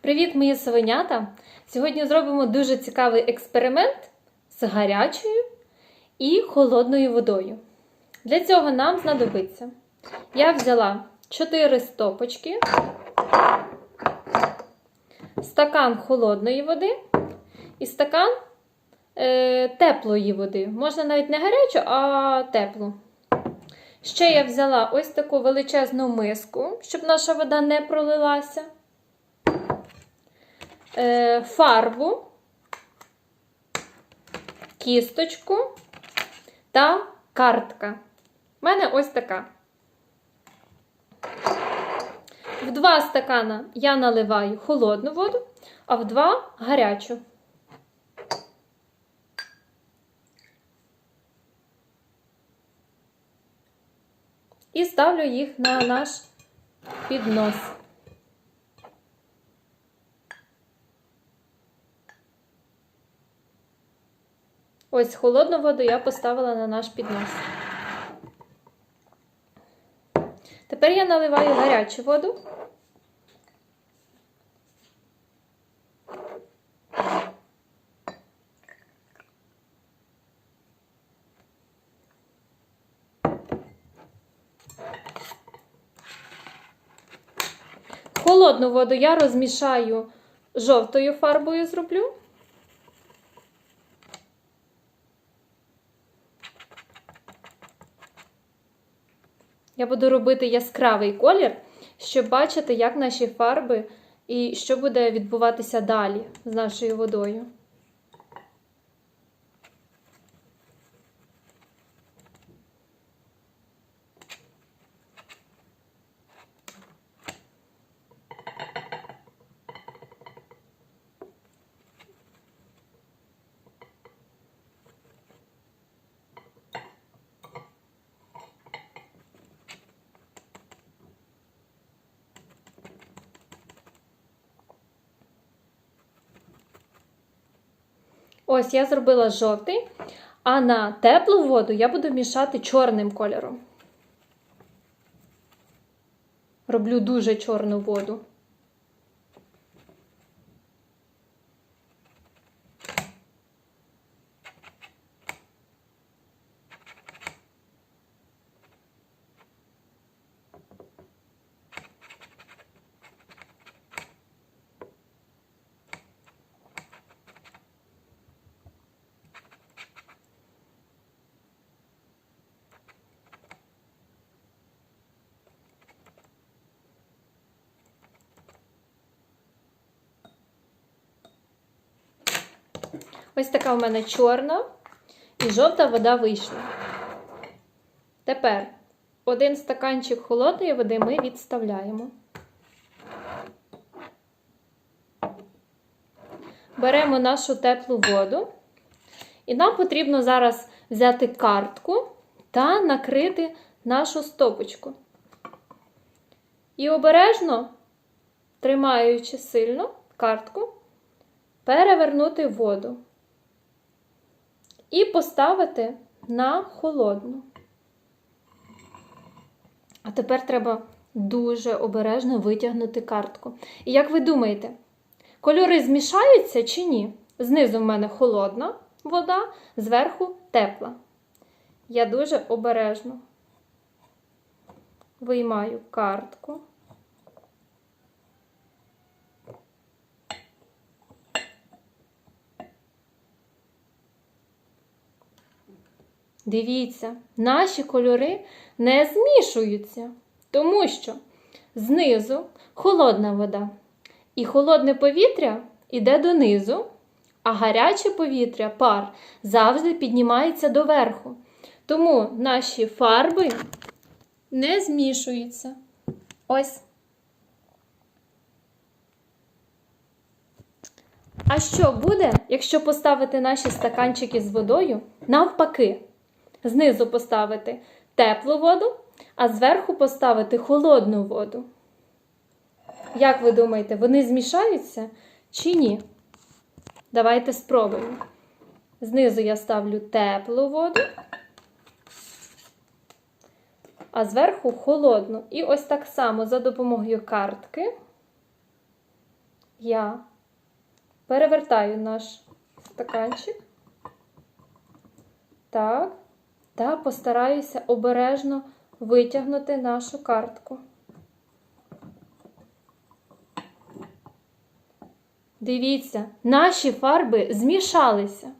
Привіт, мої совенята! Сьогодні зробимо дуже цікавий експеримент з гарячою і холодною водою. Для цього нам знадобиться. Я взяла 4 стопочки, стакан холодної води і стакан е, теплої води. Можна навіть не гарячу, а теплу. Ще я взяла ось таку величезну миску, щоб наша вода не пролилася. Е, фарбу, кісточку та картка. У мене ось така. В два стакана я наливаю холодну воду, а в два гарячу. І ставлю їх на наш піднос. Ось холодну воду я поставила на наш піднос. Тепер я наливаю гарячу воду. Холодну воду я розмішаю жовтою фарбою зроблю. Я буду робити яскравий колір, щоб бачити, як наші фарби і що буде відбуватися далі з нашою водою. Ось я зробила жовтий, а на теплу воду я буду мішати чорним кольором. Роблю дуже чорну воду. Ось така у мене чорна і жовта вода вийшла. Тепер один стаканчик холодної води ми відставляємо. Беремо нашу теплу воду, і нам потрібно зараз взяти картку та накрити нашу стопочку. І обережно, тримаючи сильно картку, перевернути воду і поставити на холодну. А тепер треба дуже обережно витягнути картку. І як ви думаєте, кольори змішаються чи ні? Знизу в мене холодна вода, зверху тепла. Я дуже обережно виймаю картку. Дивіться, наші кольори не змішуються, тому що знизу холодна вода. І холодне повітря йде донизу, а гаряче повітря, пар, завжди піднімається доверху. Тому наші фарби не змішуються. Ось. А що буде, якщо поставити наші стаканчики з водою навпаки? Знизу поставити теплу воду, а зверху поставити холодну воду. Як ви думаєте, вони змішаються чи ні? Давайте спробуємо. Знизу я ставлю теплу воду, а зверху холодну. І ось так само за допомогою картки я перевертаю наш стаканчик. Так. Та постараюся обережно витягнути нашу картку. Дивіться, наші фарби змішалися.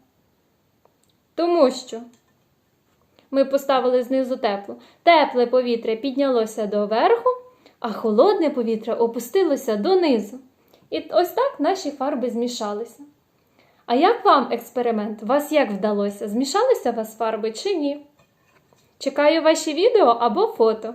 Тому що ми поставили знизу тепло. Тепле повітря піднялося до верху, а холодне повітря опустилося донизу. І ось так наші фарби змішалися. А як вам експеримент? Вас як вдалося? Змішалися вас фарби чи ні? Чекаю ваші відео або фото.